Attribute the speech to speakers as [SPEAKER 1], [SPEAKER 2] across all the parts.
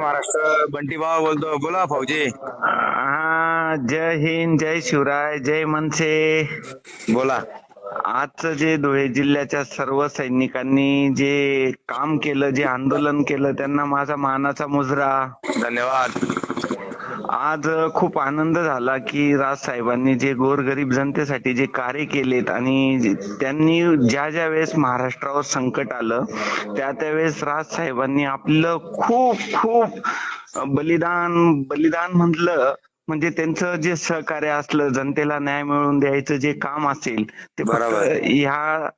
[SPEAKER 1] महाराष्ट्र बंटी भाऊ बोलतो. बोला भाऊजी.
[SPEAKER 2] हा जय हिंद जय शिवराय जय मनसे.
[SPEAKER 1] बोला.
[SPEAKER 2] आजचं जे धुळे जिल्ह्याच्या सर्व सैनिकांनी जे काम केलं जे आंदोलन केलं त्यांना माझा मानाचा मुजरा.
[SPEAKER 1] धन्यवाद.
[SPEAKER 2] आज खूप आनंद झाला की राज साहेबांनी जे गोरगरीब जनतेसाठी जे कार्य केलेत आणि त्यांनी ज्या ज्या वेळेस महाराष्ट्रावर संकट आलं त्या त्यावेळेस राज साहेबांनी आपलं खूप खूप बलिदान बलिदान म्हटलं म्हणजे त्यांचं जे सहकार्य असलं जनतेला न्याय मिळवून द्यायचं जे काम असेल ते
[SPEAKER 1] बरोबर.
[SPEAKER 2] ह्या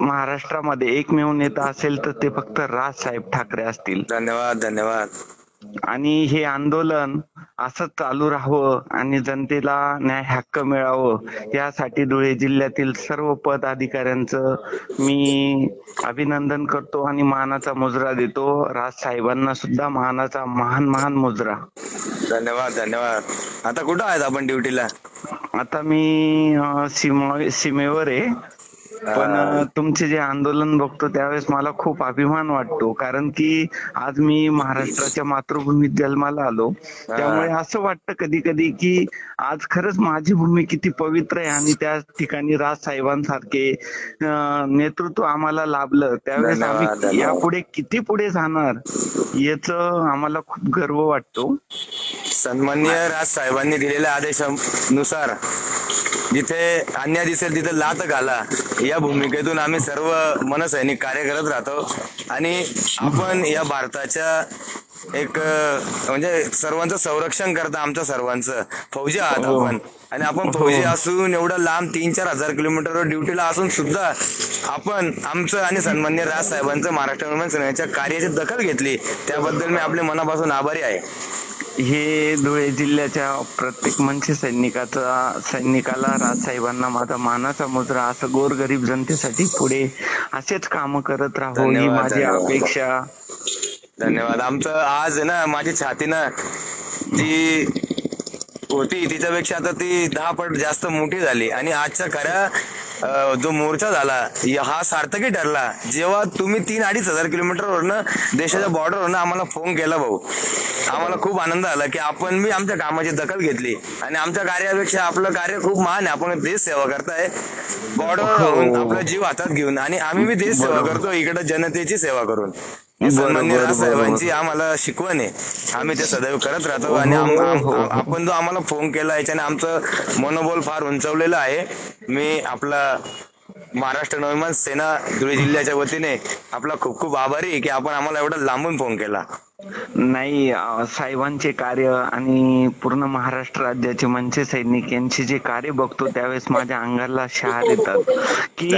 [SPEAKER 2] महाराष्ट्रामध्ये एकमेव नेता असेल तर ते फक्त राज साहेब ठाकरे असतील
[SPEAKER 1] धन्यवाद धन्यवाद
[SPEAKER 2] आणि हे आंदोलन असंच चालू राहावं आणि जनतेला न्याय हक्क मिळावं यासाठी धुळे जिल्ह्यातील सर्व पदाधिकाऱ्यांचं मी अभिनंदन करतो आणि मानाचा मुजरा देतो. राज साहेबांना सुद्धा मानाचा महान महान मुजरा.
[SPEAKER 1] धन्यवाद धन्यवाद. आता कुठं आहेत आपण ड्युटीला?
[SPEAKER 2] आता मी सीमा सीमेवर आहे. पण तुमचे जे आंदोलन बघतो त्यावेळेस मला खूप अभिमान वाटतो. कारण की आज मी महाराष्ट्राच्या मातृभूमीत जन्माला आलो. त्यामुळे असं वाटतं कधी कधी की आज खरंच माझी भूमी किती पवित्र आहे आणि त्या ठिकाणी राज साहेबांसारखे नेतृत्व आम्हाला लाभलं. त्यावेळेस आम्ही. यापुढे किती पुढे जाणार याच आम्हाला खूप गर्व वाटतो.
[SPEAKER 1] सन्माननीय राज साहेबांनी दिलेल्या आदेशानुसार जिथे अन्याय दिसेल तिथे लात घाला. या भूमिकेतून आम्ही सर्व मनसैनिक कार्य करत राहतो. आणि आपण या भारताच्या एक म्हणजे सर्वांचं संरक्षण करता आमच्या सर्वांचं. फौजी आहात
[SPEAKER 2] हो.
[SPEAKER 1] आपण. आणि आपण फौजी असून एवढं लांब तीन चार हजार किलोमीटरवर ड्युटीला असून सुद्धा आपण आमचं आणि सन्मान्य राज साहेबांचं महाराष्ट्र निर्माण सेनेच्या कार्याची दखल घेतली. त्याबद्दल मी आपल्या मनापासून आभारी आहे.
[SPEAKER 2] हे धुळे जिल्ह्याच्या प्रत्येक मनसे सैनिकाचा सैनिकाला राजसाहेबांना माझा मानाचा मुजरा असं गोरगरीब जनतेसाठी पुढे असेच काम करत राहू ही माझी. अपेक्षा.
[SPEAKER 1] धन्यवाद. आमचं आज ना माझी छाती ना ती होती तिच्यापेक्षा आता ती दहा पट जास्त मोठी झाली. आणि आजच्या खऱ्या जो मोर्चा झाला हा सार्थकी ठरला. जेव्हा तुम्ही तीन अडीच हजार किलोमीटरवरनं देशाच्या बॉर्डरवरनं आम्हाला फोन केला भाऊ. आम्हाला खूप आनंद आला की आपण बी आमच्या कामाची दखल घेतली. आणि आमच्या कार्यापेक्षा आपलं कार्य खूप महान आहे. आपण देश सेवा करताय. बॉर्डरवर राहून आपला जीव हातात घेऊन आणि आम्ही बी देश सेवा. करतो. इकडे जनतेची सेवा करून. ही. राजसाहेबांची आम्हाला शिकवण आहे. आम्ही ते सदैव करत राहतो आणि आम- आम- आम- आपण जो आम्हाला फोन केला याच्याने आमचं मनोबल फार उंचवलेलं आहे. मी आपला महाराष्ट्र नवमान सेना धुळे जिल्ह्याच्या वतीने आपला खूप खूप आभारी आहे की आपण आम्हाला एवढा लांबून फोन केला.
[SPEAKER 2] नाही साहेबांचे कार्य आणि पूर्ण महाराष्ट्र राज्याचे मनसे सैनिक यांचे जे कार्य बघतो त्यावेळेस माझ्या अंगाला शहार येतात. की.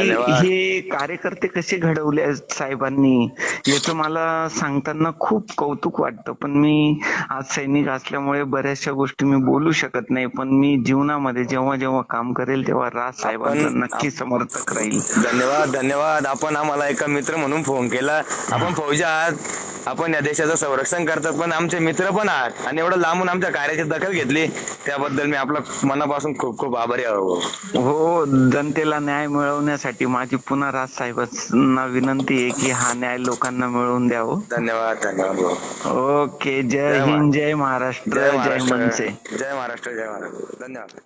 [SPEAKER 2] हे कार्यकर्ते कसे घडवले साहेबांनी याचं मला सांगताना खूप कौतुक वाटतं. पण मी आज सैनिक असल्यामुळे बऱ्याचशा गोष्टी मी बोलू शकत नाही पण मी जीवनामध्ये जेव्हा जेव्हा काम करेल तेव्हा राज
[SPEAKER 1] आपण-
[SPEAKER 2] नक्की समर्थक राहील.
[SPEAKER 1] धन्यवाद धन्यवाद. आपण आम्हाला एका मित्र म्हणून फोन केला. आपण फौजी आहात. आपण या देशाचं संरक्षण करतात पण आमचे मित्र पण आहात. आणि एवढं लांबून आमच्या कार्याची दखल घेतली त्याबद्दल मी आपला मनापासून खूप खूप आभारी आहो.
[SPEAKER 2] हो जनतेला न्याय मिळवण्यासाठी माझी पुन्हा राज साहेबांना विनंती आहे की हा न्याय लोकांना मिळवून द्यावं
[SPEAKER 1] धन्यवाद धन्यवाद. भाऊ.
[SPEAKER 2] ओके जय हिंद जय महाराष्ट्र जय मनसे.
[SPEAKER 1] जय महाराष्ट्र जय महाराष्ट्र. धन्यवाद.